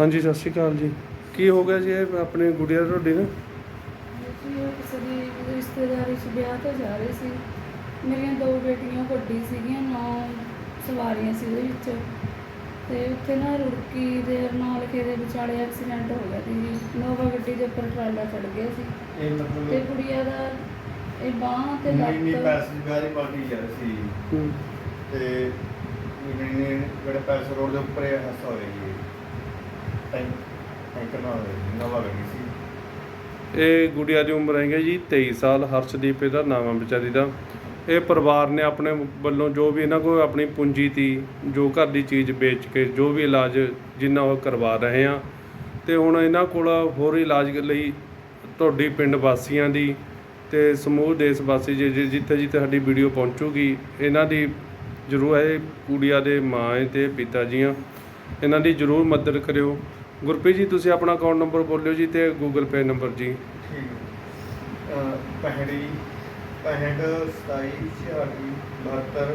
ਹਾਂਜੀ ਸਤਿ ਸ਼੍ਰੀ ਅਕਾਲ ਜੀ। ਕੀ ਹੋ ਗਿਆ ਜੀ ਇਹ ਆਪਣੇ ਗੁੜੀਆ ਤੁਹਾਡੀ ਨਾ ਜੀ ਉਹ ਕਿਸੇ ਦੀ ਰਿਸ਼ਤੇਦਾਰੀ 'ਚ ਵਿਆਹ ਤੇ ਜਾ ਰਹੇ ਸੀ। ਮੇਰੀਆਂ ਦੋ ਬੇਟੀਆਂ ਵੱਡੀ ਸੀਗੀਆਂ ਨੌ ਸਵਾਰੀਆਂ ਸੀ ਉਹਦੇ ਵਿੱਚ। ਤੇ ਉੱਥੇ ਨਾ ਰੁੜਕੀ ਦੇ ਨਾਲ ਕੇ ਦੇ ਵਿਚਾਲੇ ਐਕਸੀਡੈਂਟ ਹੋ ਗਿਆ ਸੀ ਜੀ। ਨੋਵਾ ਗੱਡੀ ਦੇ ਉੱਪਰ ਟਰਾਲਾ ਚੜ ਗਿਆ ਸੀ। ਇਹ ਤੇ ਮਤਲਬ ਕੁੜੀਆ ਦਾ ਇਹ ਬਾਹ ਤੇ ਨਹੀਂ ਨਹੀਂ ਲੱਤ ਪੈਸੇ ਗਾਰੀ ਪਾਰਟੀ ਜਾ ਰਹੀ ਸੀ। ਹੂੰ। ਤੇ ਨਹੀਂ ਨਹੀਂ ਜਿਹੜੇ ਪੈਸੇ ਰੋਡ ਦੇ ਉੱਪਰ ਇਹ ਹੱਸਾ ਹੋਇਆ ਜੀ। ਟੈਂਕ ਨਾਲ ਨਵਾਂ ਗੱਡੀ ਸੀ ਇਹ ਗੁੜੀਆ ਦੀ ਉਮਰ ਹੈਗੀ ਜੀ 23 ਸਾਲ, ਹਰਸ਼ਦੀਪ ਇਹਦਾ ਨਾਮ ਹੈ ਵਿਚਾਰੀ ਦਾ। ਇਹ ਪਰਿਵਾਰ ਨੇ ਆਪਣੇ ਵੱਲੋਂ ਜੋ ਵੀ ਇਹਨਾਂ ਕੋਲ ਆਪਣੀ ਪੂੰਜੀ ਤੀ, ਜੋ ਘਰ ਦੀ ਚੀਜ਼ ਵੇਚ ਕੇ, ਜੋ ਵੀ ਇਲਾਜ ਜਿੰਨਾ ਉਹ ਕਰਵਾ ਰਹੇ ਆ, ਤੇ ਹੁਣ ਇਹਨਾਂ ਕੋਲ ਹੋਰ ਇਲਾਜ ਲਈ ਤੁਹਾਡੀ ਪਿੰਡ ਵਾਸੀਆਂ ਦੀ ਤੇ ਸਮੂਹ ਦੇਸ਼ ਵਾਸੀ ਜਿ- ਜਿ- ਜਿੱਥੇ ਜਿੱਥੇ ਸਾਡੀ ਵੀਡੀਓ ਪਹੁੰਚੂਗੀ, ਇਹਨਾਂ ਦੀ ਜ਼ਰੂਰ ਇਹ ਕੁੜੀਆਂ ਦੇ ਮਾਂ ਹੈ ਤੇ ਪਿਤਾ ਜੀ ਆ ਇਹਨਾਂ ਦੀ ਜ਼ਰੂਰ ਮਦਦ ਕਰਿਓ। ਗੁਰਪ੍ਰੀਤ ਜੀ ਤੁਸੀਂ ਆਪਣਾ ਅਕਾਊਂਟ ਨੰਬਰ ਬੋਲਿਓ ਜੀ ਤੇ ਗੂਗਲ ਪੇ ਨੰਬਰ ਜੀ। ਠੀਕ ਹੈ। ਪਹਿੜੀ 65 27 46 72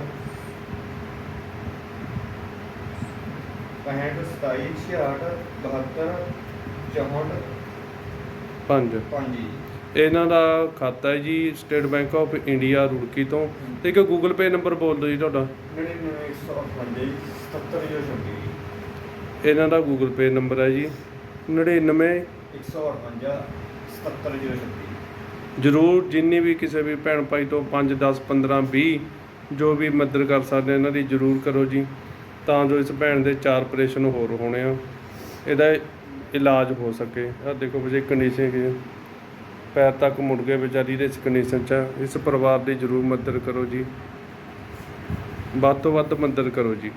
65 27 66 72 64 ਪੰਜ। 5 ਜੀ। ਇਹਨਾਂ ਦਾ ਖਾਤਾ ਹੈ ਜੀ State Bank of India Roorkee ਤੋਂ। ਤੇ ਇੱਕ ਗੂਗਲ ਪੇ ਨੰਬਰ ਬੋਲ ਦਿਓ ਜੀ ਤੁਹਾਡਾ। 99 158 77 ਜੀ। ਇਹਨਾਂ ਦਾ ਗੂਗਲ ਪੇ ਨੰਬਰ ਹੈ ਜੀ 99 158 77 ਜੀ ਜ਼ਰੂਰ ਜਿੰਨੀ ਵੀ ਕਿਸੇ ਵੀ ਭੈਣ ਭਾਈ ਤੋਂ 5 10 15 20 ਜੋ ਵੀ ਮਦਦ ਕਰ ਸਕਦੇ ਇਹਨਾਂ ਦੀ ਜ਼ਰੂਰ ਕਰੋ ਜੀ। ਤਾਂ ਜੋ ਇਸ ਭੈਣ ਦੇ ਚਾਰ ਆਪਰੇਸ਼ਨ ਹੋਰ ਹੋਣੇ ਆ ਇਹਦਾ ਇਲਾਜ ਹੋ ਸਕੇ। ਆ ਦੇਖੋ ਵਜੇ ਕੰਡੀਸ਼ਨ ਕੀ ਹੈ ਪੈਰ ਤੱਕ ਮੁੜ ਗਏ ਵਿਚਾਰੀ ਦੇ ਇਸ ਕੰਡੀਸ਼ਨ 'ਚ। ਇਸ ਪਰਿਵਾਰ ਦੀ ਜ਼ਰੂਰ ਮਦਦ ਕਰੋ ਜੀ। ਵੱਧ ਤੋਂ ਵੱਧ ਮਦਦ ਕਰੋ ਜੀ।